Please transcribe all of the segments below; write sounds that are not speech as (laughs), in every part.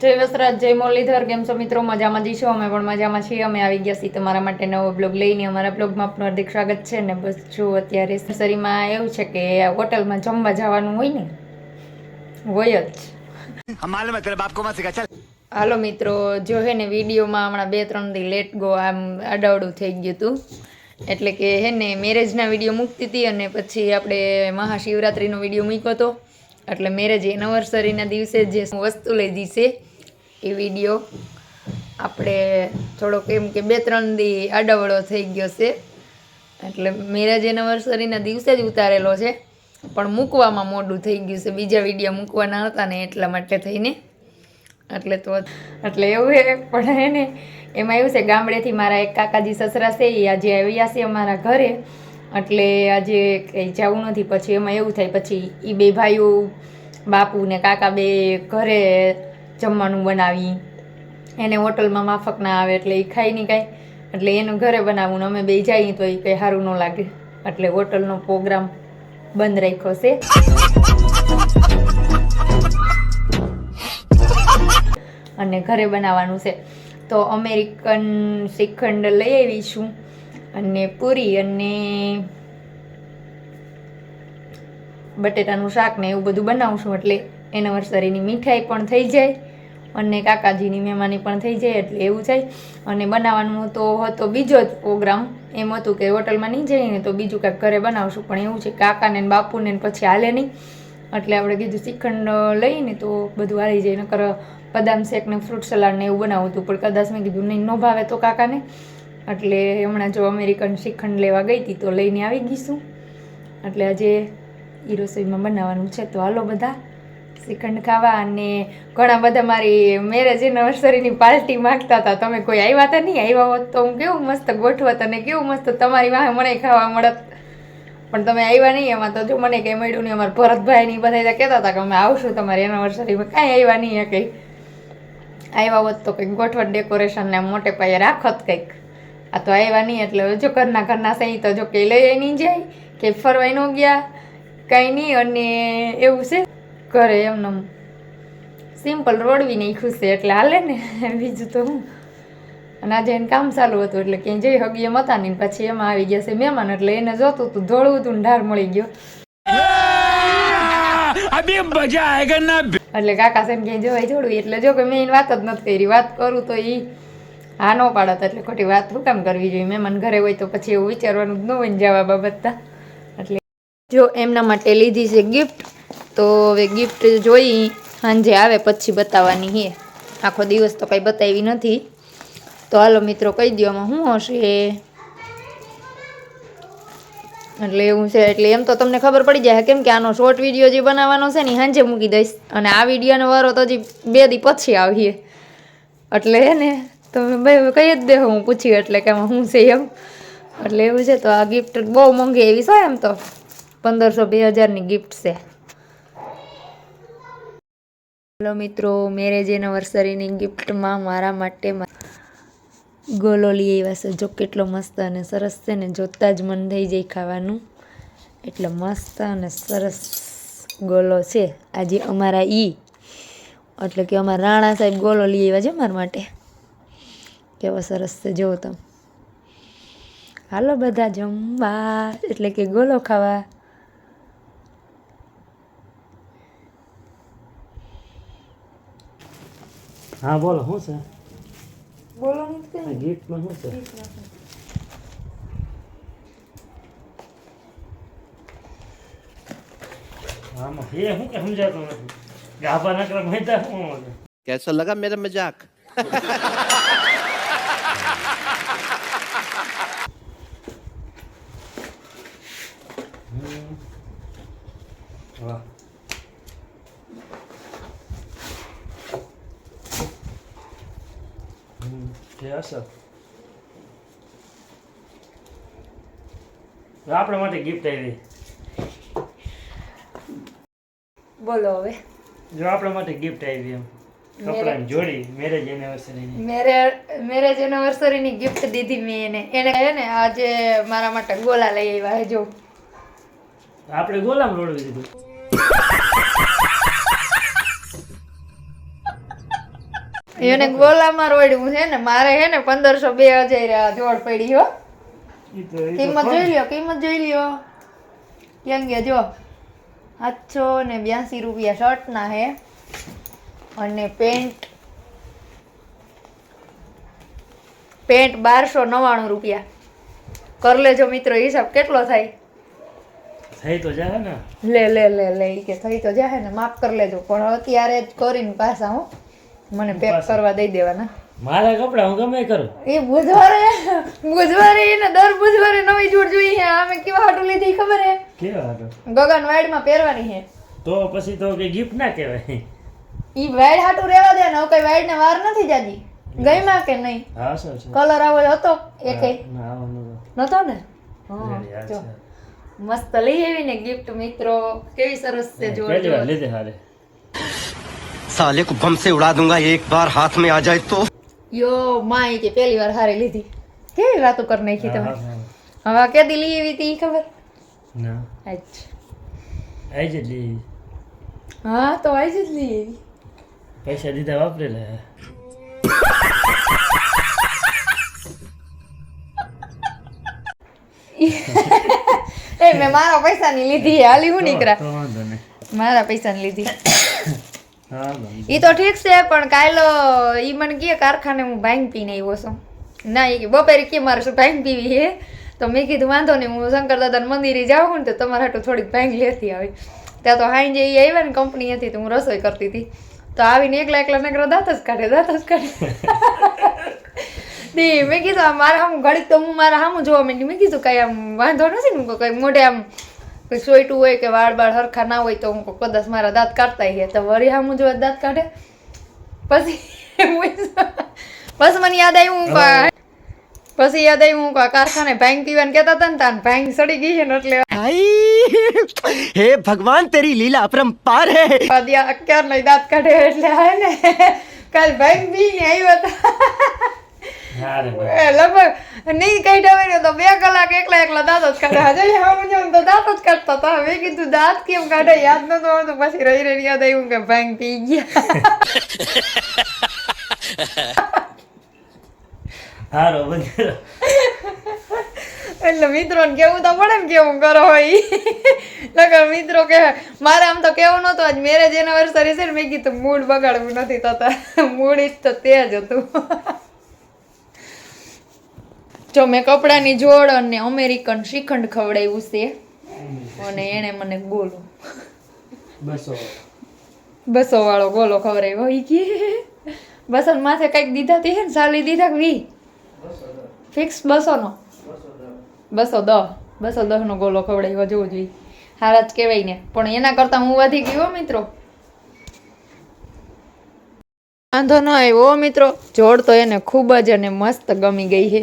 જય વસરાજ જય મુરલીધર. કેમ છો મિત્રો? મજામાં જઈશું અમે પણ મજામાં છીએ. અમે આવી ગયા છીએ તમારા માટે નવો બ્લોગ લઈને. અમારા બ્લોગમાં પણ હાર્દિક સ્વાગત છે ને બસ જો અત્યારે નર્સરીમાં એવું છે કે હોટલમાં જમવા જવાનું હોય ને હોય જ. હાલો મિત્રો જો હે ને વિડીયોમાં હમણાં બે ત્રણથી લેટ ગો આમ અડાવડું થઈ ગયું હતું એટલે કે હે ને મેરેજના વીડિયો મૂકતી હતી અને પછી આપણે મહાશિવરાત્રિનો વીડિયો મૂક્યો હતો. એટલે મેરેજ એનિવર્સરીના દિવસે જે વસ્તુ લઈ છે એ વીડિયો આપણે થોડોક એમ કે બે ત્રણ દી આડાવડો થઈ ગયો છે. એટલે મેરેજ એનિવર્સરીના દિવસે જ ઉતારેલો છે. પણ મૂકવામાં મોડું થઈ ગયું છે. બીજા વીડિયો મૂકવાના હતા ને એટલા માટે થઈને. એટલે તો એટલે એવું છે. પણ હે ને, એમાં એવું છે, ગામડેથી મારા એક કાકાજી સસરા છે, એ આજે આવ્યા છે અમારા ઘરે. એટલે આજે કંઈ જવું નથી. પછી એમાં એવું થાય, પછી એ બે ભાઈઓ, બાપુ ને કાકા બે ઘરે જમવાનું બનાવી. એને હોટલમાં માફક ના આવે એટલે એ ખાઈ નહીં કાંઈ. એટલે એનું ઘરે બનાવવું અમે બે જઈએ તો એ કંઈ સારું ન લાગે. એટલે હોટલનો પ્રોગ્રામ બંધ રાખ્યો છે. અને ઘરે બનાવવાનું છે. તો અમેરિકન શ્રીખંડ લઈ આવીશું અને પૂરી અને બટેટાનું શાક ને એવું બધું બનાવશું. એટલે એનિવર્સરીની મીઠાઈ પણ થઈ જાય. અને કાકાજીની મહેમાની પણ થઈ જાય એટલે એવું થાય. અને બનાવવાનું તો હતો બીજો જ પ્રોગ્રામ. એમ હતું કે હોટલમાં નહીં જઈને તો બીજું કાંઈક ઘરે બનાવશું, પણ એવું છે કાકાને બાપુને પછી હાલે નહીં. એટલે આપણે કીધું શ્રીખંડ લઈને તો બધું હાલી જાય. નકર બદામ શેક ને ફ્રૂટ સલાડ ને એવું બનાવવું હતું, પણ કદાચ મેં કીધું નહીં, ન ભાવે તો કાકાને. એટલે હમણાં જો અમેરિકન શ્રીખંડ લેવા ગઈ હતી તો લઈને આવી ગઈશું એટલે આજે એ રસોઈમાં બનાવવાનું છે. તો હાલો બધા. શ્રીખંડ ખાવા અને ઘણા બધા મારી મેરેજ એનિવર્સરીની પાર્ટી માગતા હતા. તમે કોઈ આવ્યા હતા? નહીં આવ્યા હોત તો હું કેવું મસ્ત ગોઠવત અને કેવું મસ્ત તમારી વાહે મને ખાવા મળત. પણ તમે આવ્યા નહીં, એમાં તો જો મને કંઈ મળ્યું નહીં. અમારા ભરતભાઈ ની બધા કહેતા હતા કે અમે આવશું તમારી એનિવર્સરીમાં કાંઈ આવ્યા નહીં કંઈ. આવ્યા હોત તો કંઈક ગોઠવટ ડેકોરેશન ને મોટે પાયે રાખત કંઈક. આ તો આવ્યા નહીં એટલે જો ઘરના ઘરના સહી તો જો કે લઈ નહીં જાય કે ફરવાય ન ગયા, કાંઈ નહીં અને એવું છે. કરે એમને સિમ્પલ રોડવી નાખ્યું છે એટલે હાલે ને. બીજું તો હું. અને આજે એને કામ ચાલુ હતું એટલે ક્યાંય જઈ હગી એમ હતા ને પછી એમાં આવી ગયા છે મહેમાન એટલે એને જોતું હતું ધોળવું હતું ઢાર મળી ગયો. એટલે કાકા સાહેબ ક્યાંય જોવાય જોડું. એટલે જો કે મેં એની વાત જ નથી કરી. વાત કરું તો એ હા ન પાડત. એટલે ખોટી વાત શું કામ કરવી જોઈએ? મહેમાન ઘરે હોય તો પછી એવું વિચારવાનું જ ન હોય જવા બાબતતા એટલે જો એમના માટે લીધી છે ગિફ્ટ તો હવે ગિફ્ટ જોઈ સાંજે આવે પછી બતાવવાની હે. આખો દિવસ તો કંઈ બતાવી નથી. તો હાલો મિત્રો કહી દો આમાં શું હશે? એટલે એવું છે, એટલે એમ તો તમને ખબર પડી જાય કેમ કે આનો શોર્ટ વીડિયો જે બનાવવાનો છે ને સાંજે મૂકી દઈશ. અને આ વિડીયોનો વારો તો હજી બે દી પછી આવીએ. એટલે હે ને તમે ભાઈ કહી જ દે હું પૂછી એટલે કે આમાં શું છે એમ. એટલે એવું છે, તો આ ગિફ્ટ બહુ મોંઘી એવી છે એમ તો. પંદરસો બે હજારની ગિફ્ટ છે. હેલો મિત્રો મેરેજ એનિવર્સરીની ગિફ્ટમાં મારા માટે ગોલો લઈ આવ્યા છે. જો કેટલો મસ્ત અને સરસ છે ને, જોતાં જ મન થઈ જાય ખાવાનું. એટલે મસ્ત અને સરસ ગોલો છે. આજે અમારા ઈ. એટલે કે અમારા રાણા સાહેબ ગોલો લઈ આવ્યા છે મારા માટે. કેવો સરસ છે, જોવો તમે. હાલો બધા જમવા. એટલે કે ગોલો ખાવા. હા બોલો શું છે બોલો આ ગિફ્ટમાં શું છે આમાં એ શું કે સમજાતું નથી ગાભા નકરા મહેતા શું છે कैसा लगा मेरा मजाक (laughs) તે આપણા માટે ગિફ્ટ આવી. બોલો હવે. જો આપણા માટે ગિફ્ટ આવી એમ. કપડાની જોડી મેરેજ એનિવર્સરીની મેરે મેરેજ એનિવર્સરીની ગિફ્ટ દીધી મેં એને. એને ને આજે મારા માટે ગોલા લઈ આવ્યા જો. આપણે ગોલામ રોડવી દીધું. એને ગોલામાં રોડ્યું છે ને મારે હે ને પંદરસો બે હજાર જોડ પડી હો. કિંમત જોઈ લ્યો કિંમત જોઈ લ્યો. કેમ કે જો સાતસો ને બ્યાસી રૂપિયા શર્ટના હે અને પેન્ટ પેન્ટ બારસો નવ્વાણું રૂપિયા. કર લેજો મિત્રો હિસાબ કેટલો થાય? થઈ તો જાહે ને. લે લે લે લે કે થઈ તો જાય ને માફ કરી લેજો પણ અત્યારે જ કરીને પાછા હું મને પેક કરવા દઈ દેવાના. મારા કપડા હું ગમે કરું? એ બુધવારે બુધવારે એને દર બુધવારે નવી જોડ જોઈએ આમે કેવા હાટુ લીધી ખબર હે? કેવા હાટુ? ગગન વાઈડમાં પહેરવાની હે તો પછી તો કે ગિફ્ટ ના કહેવાય. ઈ વાઈડ હાટુ રહેવા દે ને કઈ વાઈડ ને વાર નથી જાજી ગઈમાં કે નહીં? હા સર કલર આવો હતો એકે ના નતો ને. હા. મસ્ત લઈ આવીને ગિફ્ટ મિત્રો. કેવી સરસ છે જોડ જોડ. લીધે હારે. સાલે કો બમ સે ઉડા दूँगा એક બાર હાથ મે આ જાય તો યો માય કે પહેલી વાર હારી લીધી કેવી વાતો કર નાખી તમે હવે કે દિલી એવી હતી ખબર ના અચ્છા આઈ જ લી હા તો આઈ જ લી પૈસા દીધા વાપરેલા એ મેં મારા પૈસાની લીધી હાલી હું નીકળ્યા મારા પૈસાની લીધી ઈ તો ઠીક છે પણ કાયલો ઈ મને કે કારખાને હું ભાંગ પીને આવ્યો છું. ના એ કે બપોરે કે મારે શું ભાંગ પીવી હે તો મેં કીધું વાંધો નહીં હું શંકર દાદાના મંદિરે જાઉં ને તો તમારા હાટું થોડીક ભાંગ લેતી આવી. ત્યાં તો હાઈ જે આવ્યા ને કંપની હતી તો હું રસોઈ કરતી હતી. તો આવીને એકલા એકલા નકરા દાંત જ કાઢે દાંત જ કાઢે. (laughs) ને મેં કીધું મારા સામું ઘડીક તો હું મારા સામું જોવા માંડી. મેં કીધું કઈ આમ વાંધો નથી ને કઈ મોઢે આમ સોયટું હોય કે વાળ બાળ હરખા ના હોય તો હું કદાચ મારા દાંત કાઢતા હે તો વરિયા મુજબ દાંત કાઢે. પછી બસ મને યાદ આવ્યું હું પછી યાદ આવ્યું હું કારખાને ભાંગ પીવાને કહેતા હતા ને ભાંગ સડી ગઈ છે ને એટલે હે ભગવાન તેરી લીલા અપરંપાર હે. અત્યાર લઈ દાંત કાઢે એટલે હે ને? કાલ ભાંગ પીને આવ્યો હતા લગભગ નહીં કાઢ્યા હોય ને તો બે કલાક એકલા એકલા દાંત જ કાઢે. હજુ હા જો તો દાંત જ કાઢતા હતા. મેં કીધું દાંત કેમ કાઢે? યાદ નતો આવતું. પછી રહી રહી યાદ આવ્યું કે ભાંગ પી ગયા. હારો બંધ. એટલે મિત્રોને કેવું તો પડે ને કેવું કરો હોય. નકર મિત્રો કે મારે આમ તો કેવું નહોતું. આજ મેરેજ એનિવર્સરી છે ને. મેં કીધું મૂડ બગાડવું નથી થતા. મૂડ જ તો તે જ હતું. જો મેં કપડાની જોડ અને અમેરિકન શ્રીખંડ ખવડાવ્યું છે, અને એણે મને ગોલો. બસો બસો વાળો ગોલો ખવડાવ્યો. ઈ કે બસો માથે કંઈક દીધા તે ને સાલી દીધા વી? ફિક્સ બસોનો? બસો દહ. બસો દહનો ગોલો ખવડાવ્યો, જોવું જોઈએ હારા જ કહેવાય ને. પણ એના કરતાં હું વધી ગયો મિત્રો. વાંધો ન આવ્યો મિત્રો. જોડ તો એને ખૂબ જ અને મસ્ત ગમી ગઈ છે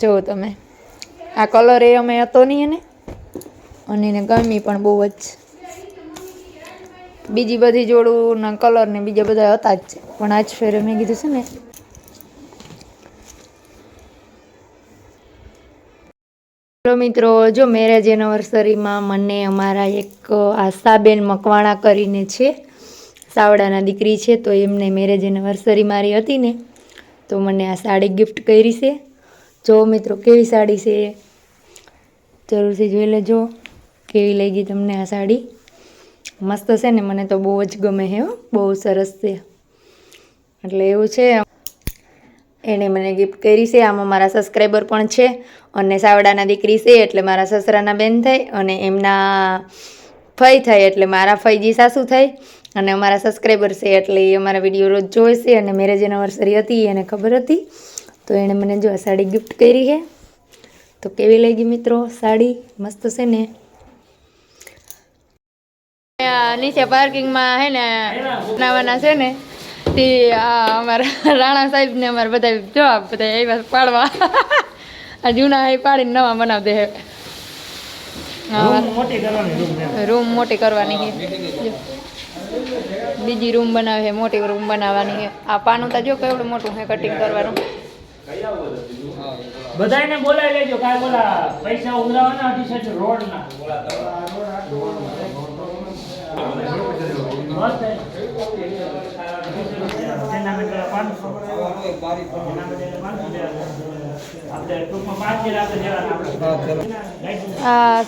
જુઓ તમે. આ કલર એ અમે હતો નહીં એને. અને એને ગમી પણ બહુ જ. બીજી બધી જોડુંના કલર ને બીજા બધા હતા જ છે. પણ આજ ફેરે મેં કીધું છે ને. હેલો મિત્રો, જો મેરેજ એનિવર્સરીમાં મને અમારા એક આશાબેન મકવાણા કરીને છે. સાવડાના દીકરી છે, તો એમને મેરેજ એનિવર્સરી મારી હતી ને. તો મને આ સાડી ગિફ્ટ કરી છે. જો મિત્રો, કેવી સાડી છે? જરૂરથી જોઈ લેજો. કેવી લાગી તમને આ સાડી? મસ્ત છે ને, મને તો બહુ જ ગમે છે બહુ સરસ છે. એટલે એવું છે. એણે મને ગિફ્ટ કરી છે. આમાં મારા સબસ્ક્રાઈબર પણ છે અને સાવડાના દીકરી છે, એટલે મારા સસરાના બેન થાય અને એમના ફઈ થાય, એટલે મારા ફઈજી સાસુ થાય અને અમારા સબસ્ક્રાઈબર છે, એટલે એ અમારા વીડિયો રોજ જોવે છે અને મેરેજ એનિવર્સરી હતી, એને ખબર હતી. તો એણે મને જો આ સાડી ગિફ્ટ કરી છે તો કેવી લાગી મિત્રો સાડી? મસ્ત છે ને? નીચે પાર્કિંગમાં હે ને બનાવવાના છે ને, તે અમારા રાણા સાહેબ ને અમારા બધા જો આ બધા આવ્યા પાડવા. આ જૂના એ પાડીને નવા બનાવते હે. રૂમ મોટી કરવાની છે બીજી રૂમ બનાવે છે મોટી રૂમ બનાવવાની છે આ પાનું તો જો કેવડું મોટું છે કટિંગ કરવાનું. બધાયને બોલાવી લેજો કાય બોલા પૈસા ઉઘરાવાના અઢીસો છે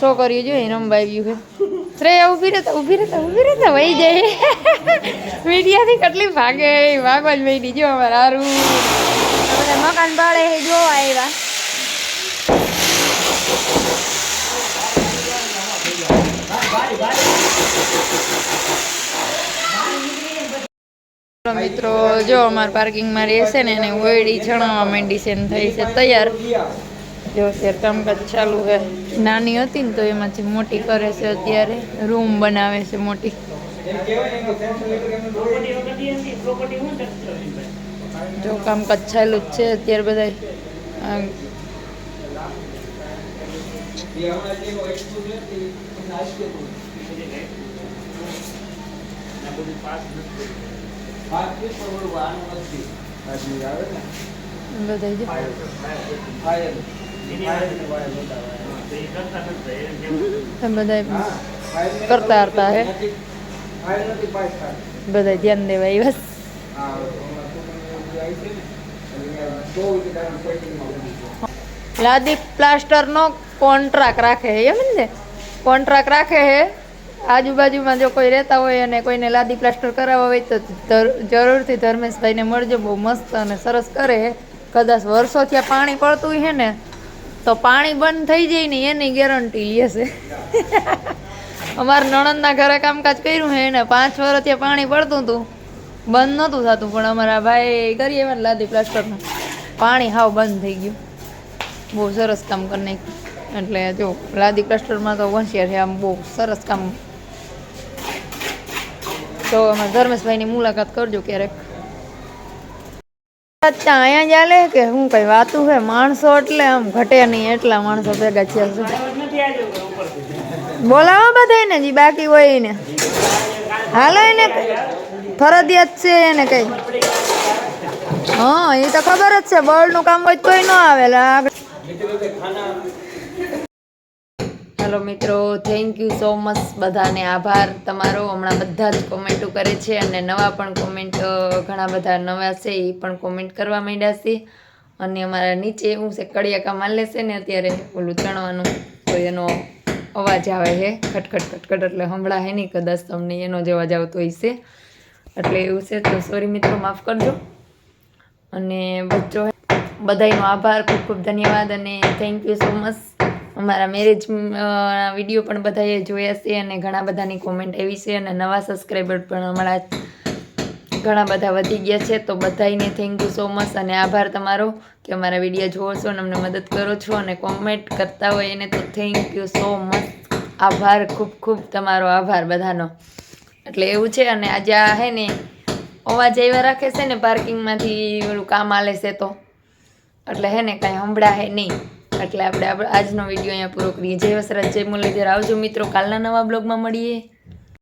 છોકરીઓ જોઈએ રમવા આવ્યું છે. શ્રેયા ઊભી રહેતા ઊભી રહેતા ઊભી રહેતા વહી જાય. (laughs) મીડિયાથી કેટલી ભાગે ભાગવા જ વહી જો અમારે હારું. બધા મકાન ભાડે એ જોવા આવ્યા મિત્રો જો અમારા પાર્કિંગમાં રહેશે ને એને ઓયડી ચણાવવા માંડી છે ને થઈ છે તૈયાર. જો શેર કામકાજ ચાલુ છે. નાની હતી ને તો એમાંથી મોટી કરે છે અત્યારે. રૂમ બનાવે છે મોટી. જો કામકાજ ચાલુ જ છે અત્યારે બધા બધા બધા કરતા હતા હે. બધા ધ્યાન દેવાય બસ લાદી પ્લાસ્ટરનો કોન્ટ્રાક્ટ રાખે છે, એમ ને? કોન્ટ્રાક્ટ રાખે છે. આજુબાજુમાં જો કોઈ રહેતા હોય અને કોઈને લાદી પ્લાસ્ટર કરાવવા હોય તો જરૂરથી ધર્મેશભાઈને મળજો, બહુ મસ્ત અને સરસ કરે કદાચ વર્ષોથી પાણી પડતું છે ને, તો પાણી બંધ થઈ જાય ને, એની ગેરંટી લેશે (laughs) અમારા નણંદના ઘરે કામકાજ કર્યું છે એને પાંચ વર્ષથી પાણી પડતું હતું. બંધ નહોતું થતું, પણ અમારા ભાઈ કરીએ એમાં લાદી પ્લાસ્ટરનું. પાણી હાવ બંધ થઈ ગયું. બહુ સરસ કામ કરી નાખ્યું. એટલે જો, લાદી પ્લાસ્ટરમાં તો હોશિયાર છે, આમ બહુ સરસ કામ. તો અમે ધર્મેશભાઈની મુલાકાત કરજો ક્યારેક. અહીંયા ચાલે કે હું કઈ વાતું છે માણસો એટલે આમ ઘટે નહીં, એટલા માણસો ભેગા થયા છે. બોલાવો બધાને જી બાકી હોય ને હાલો એને ફરજિયાત છે એને કઈ. હા, એ તો ખબર જ છે બળનું કામ હોય તોય ન આવે, લે હેલો મિત્રો થેન્ક યુ સો મચ બધાને આભાર. તમારો હમણાં બધા જ કોમેન્ટો કરે છે અને નવા પણ કોમેન્ટ ઘણા બધા નવા છે એ પણ કોમેન્ટ કરવા માંડ્યા છે. અને અમારા નીચે હું છે કડિયાકા માલે લેશે ને અત્યારે, ઓલું ચણવાનું, તો એનો અવાજ આવે છે, ખટખટ ખટખટ એટલે હમણાં હે નહીં, કદાચ તમને એનો જ અવાજ આવતો હશે. એટલે એવું છે તો સોરી મિત્રો, માફ કરજો. અને બચ્ચો, બધાયનો આભાર, ખૂબ ખૂબ ધન્યવાદ અને થેન્ક યુ સો મચ અમારા મેરેજ વીડિયો પણ બધાએ જોયા છે અને ઘણા બધાની કોમેન્ટ આવી છે અને નવા સબસ્ક્રાઈબર પણ હમણાં ઘણા બધા વધી ગયા છે, તો બધાયને થેન્ક યુ સો મચ અને આભાર તમારો કે અમારા વીડિયો જોવો છો અને અમને મદદ કરો છો અને કોમેન્ટ કરતા હોય એને તો થેન્ક યુ સો મચ આભાર, ખૂબ ખૂબ તમારો આભાર બધાનો. એટલે એવું છે અને આજે આ હે ને, અવાજ એવા રાખે છે ને પાર્કિંગમાંથી ઓલું કામ આલે છે તો. એટલે હે ને કાંઈ સંભળાય નહીં. એટલે આપણે આપણે આજનો વીડિયો અહીંયા પૂરો કરીએ. જય વસરાજ, જય મુરલીધર. આવજો મિત્રો, કાલના નવા બ્લોગમાં મળીએ.